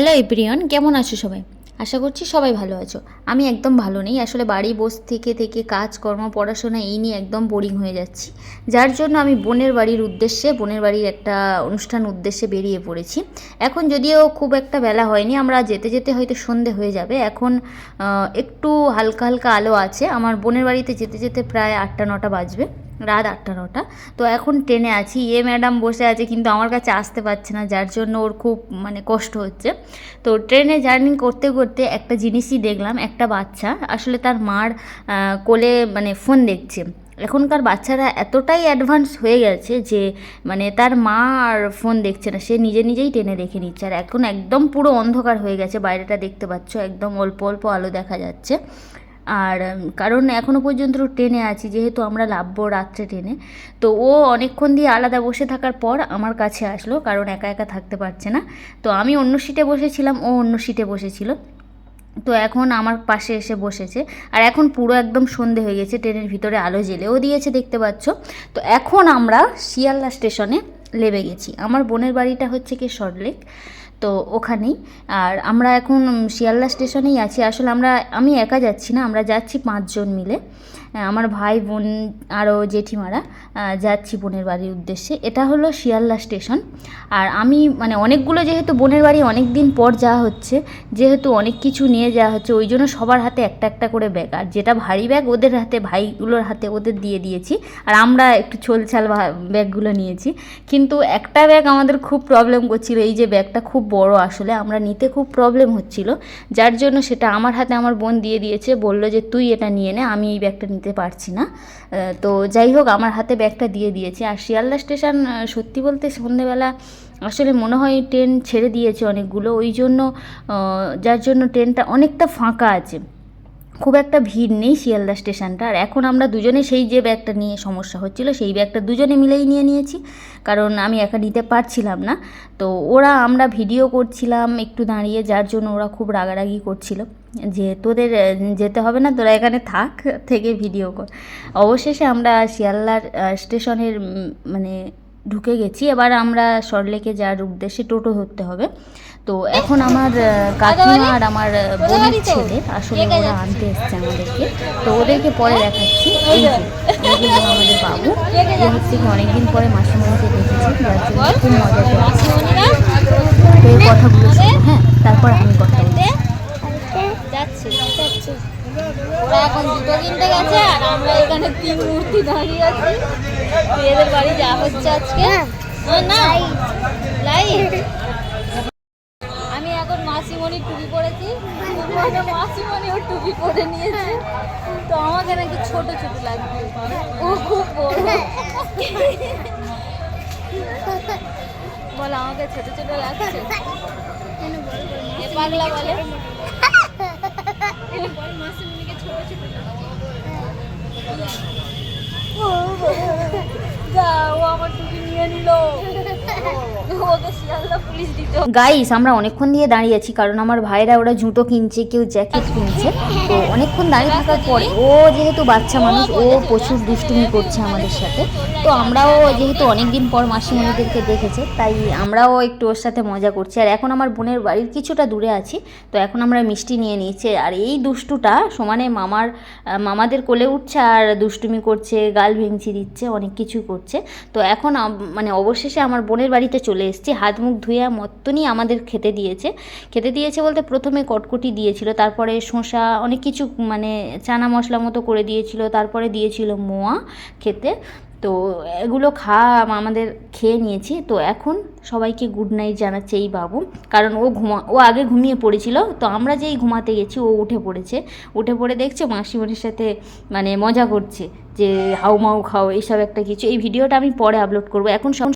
Hello এপ্রিয়ন কেমন আছো সবাই? আশা করছি সবাই ভালো আছো। আমি একদম ভালো নেই। আসলে বাড়ি বস থেকে থেকে কাজকর্ম পড়াশোনা এই নিয়ে একদম বোরিং হয়ে যাচ্ছি। যার জন্য আমি বোনের বাড়ির উদ্দেশ্যে, বোনের বাড়ির একটা অনুষ্ঠান উদ্দেশ্যে বেরিয়ে পড়েছি। এখন যদিও খুব একটা বেলা হয়নি, আমরা যেতে যেতে হয়তো সন্ধে হয়ে যাবে। এখন একটু হালকা হালকা আলো আছে। আমার বোনের বাড়িতে যেতে যেতে প্রায় আটটা, নটা বাজবে। রাত আটটা, নটা। তো এখন ট্রেনে আছি। এ ম্যাডাম বসে আছে, কিন্তু আমার কাছে আসতে পারছে না, যার জন্য ওর খুব মানে কষ্ট হচ্ছে। তো ট্রেনে জার্নি করতে করতে একটা জিনিসই দেখলাম, একটা বাচ্চা। আসলে তার মার কোলে মানে ফোন দেখছে। এখনকার বাচ্চারা এতটাই অ্যাডভান্স হয়ে গেছে যে মানে তার মা আর ফোন দেখছে না। সে নিজে নিজেই টেনে দেখে নিচ্ছে। আর এখন একদম পুরো অন্ধকার হয়ে গেছে। বাইরেটা দেখতে পাচ্ছ, একদম অল্প অল্প আলো দেখা যাচ্ছে। আর কারণ এখনও পর্যন্ত ট্রেনে আছি, যেহেতু আমরা লাভবো রাত্রে ট্রেনে। তো ও অনেকক্ষণ দিয়ে আলাদা বসে থাকার পর আমার কাছে আসলো, কারণ একা একা থাকতে পারছে না। তো আমি অন্য সিটে বসেছিলাম, ও অন্য সিটে বসেছিল। তো এখন আমার পাশে এসে বসেছে। আর এখন পুরো একদম সন্ধে হয়ে গেছে, ট্রেনের ভিতরে আলো জ্বেলেও দিয়েছে, দেখতে পাচ্ছ। তো এখন আমরা শিয়ালদা স্টেশনে নেমে গেছি। আমার বোনের বাড়িটা হচ্ছে কি সল্টলেক তো ওখানেই। আর আমরা এখন শিয়ালদা স্টেশনেই আছি। আসলে আমরা, আমি একা যাচ্ছি না, আমরা যাচ্ছি পাঁচজন মিলে। আমার ভাই, বোন আরও জেঠিমারা যাচ্ছি বোনের বাড়ির উদ্দেশ্যে। এটা হলো শিয়ালদা স্টেশন। আর আমি মানে অনেকগুলো যেহেতু বোনের বাড়ি অনেক দিন পর যাওয়া হচ্ছে, যেহেতু অনেক কিছু নিয়ে যাওয়া হচ্ছে, ওই জন্য সবার হাতে একটা একটা করে ব্যাগ। আর যেটা ভারী ব্যাগ, ওদের হাতে, ভাইগুলোর হাতে ওদের দিয়ে দিয়েছি। আর আমরা একটু ছোলছাল ব্যাগগুলো নিয়েছি। কিন্তু একটা ব্যাগ আমাদের খুব প্রবলেম করছিল, এই যে ব্যাগটা খুব বড় আসলে, আমরা নিতে খুব প্রবলেম হচ্ছিল। যার জন্য সেটা আমার হাতে আমার বোন দিয়ে দিয়েছে, বলল যে, তুই এটা নিয়ে নে, আমি এই ব্যাগটা নিতে পারছি না। তো যাই হোক, আমার হাতে ব্যাগটা দিয়ে দিয়েছে। আর শিয়ালদা স্টেশন সত্যি বলতে সন্ধেবেলা আসলে মনে হয় ট্রেন ছেড়ে দিয়েছে অনেকগুলো। ওই জন্য যার জন্য ট্রেনটা অনেকটা ফাঁকা আছে। খুব একটা ভিড় নেই শিয়ালদা স্টেশনটা। আর এখন আমরা দুজনে সেই যে ব্যাগটা নিয়ে সমস্যা হচ্ছিল, সেই ব্যাগটা দুজনে মিলেই নিয়ে নিয়েছি। কারণ আমি একা নিতে পারছিলাম না। তো ওরা আমরা ভিডিও করছিলাম একটু দাঁড়িয়ে, যার জন্য ওরা খুব রাগারাগি করছিল যে তোদের, যেতে হবে না, তোরা এখানে থাক, থেকে ভিডিও কর। অবশেষে আমরা শিয়ালদার স্টেশনের মানে ঢুকে গেছি। এবার আমরা সরলেকে যাওয়ার উদ্দেশ্যে টোটো ধরতে হবে। তো এখন আমার কাকিমা আর আমার বোনের ছেলে আসলে ওরা আনতে এসছে আমাদেরকে। তো ওদেরকে পরে দেখাচ্ছি। এই যে। আমাদের বাবু। যে হচ্ছে কি অনেকদিন পরে মাসিমণিকে দেখেছি যার জন্য খুব মজা করছে তো এই কথাগুলো হ্যাঁ তারপর আমি কথা বলছি। যাচ্ছি ওরা এখন দুটো কিনতে গেছে আর আমরা এখানে তিন মূর্তি দাঁড়িয়ে আছি। এদের বাড়ি যা হচ্ছে আজকে। ও, না লাইট? মাসিমণির টুপি পরেছি মাসিমণিও টুপি পরে নিয়েছে। তো আমাকে নাকি ছোট ছোট লাগবে। বল, আমাকে ছোট ছোট লাগছে? পাগলা বলে। যা ও আমার টুপি নিয়ে নিল। গাইস আমরা অনেকক্ষণ দিয়ে দাঁড়িয়ে আছি, কারণ আমার ভাইরা ওরা জুতো কিনছে, কেউ জ্যাকেট কিনছে। তো অনেকক্ষণ দাঁড়িয়ে থাকার পরে, ও যেহেতু বাচ্চা মানুষ, ও প্রচুর দুষ্টুমি করছে আমাদের সাথে। তো আমরাও যেহেতু অনেক দিন পর মাসিমণিদেরকে দেখেছে, তাই আমরাও একটু ওর সাথে মজা করছি। আর এখন আমার বোনের বাড়ির কিছুটা দূরে আছি, তো এখন আমরা মিষ্টি নিয়ে নিয়েছি। আর এই দুষ্টুটা সমানে মামার মামাদের কোলে উঠছে আর দুষ্টুমি করছে, গাল ভেঙচি দিচ্ছে, অনেক কিছু করছে। তো এখন মানে অবশেষে আমার বোনের বাড়িতে চলে এসেছি। হাত মুখ ধুয়ে মত্তনি আমাদের খেতে দিয়েছে। খেতে দিয়েছে বলতে প্রথমে কটকটি দিয়েছিল, তারপরে শসা, অনেক কিছু মানে চানা মশলা মতো করে দিয়েছিল, তারপরে দিয়েছিল মোয়া খেতে। তো এগুলো খাওয়া আমাদের খেয়ে নিয়েছি। তো এখন সবাইকে গুড নাইট জানাচ্ছে এই বাবু। কারণ ও ঘুমা, ও আগে ঘুমিয়ে পড়েছিল। তো আমরা যেই ঘুমাতে গেছি, ও উঠে পড়েছে। উঠে পড়ে দেখছে মাসিমণির সাথে মানে মজা করছে যে হাউ মাউ খাও, এইসব একটা কিছু। এই ভিডিওটা আমি পরে আপলোড করব। এখন সব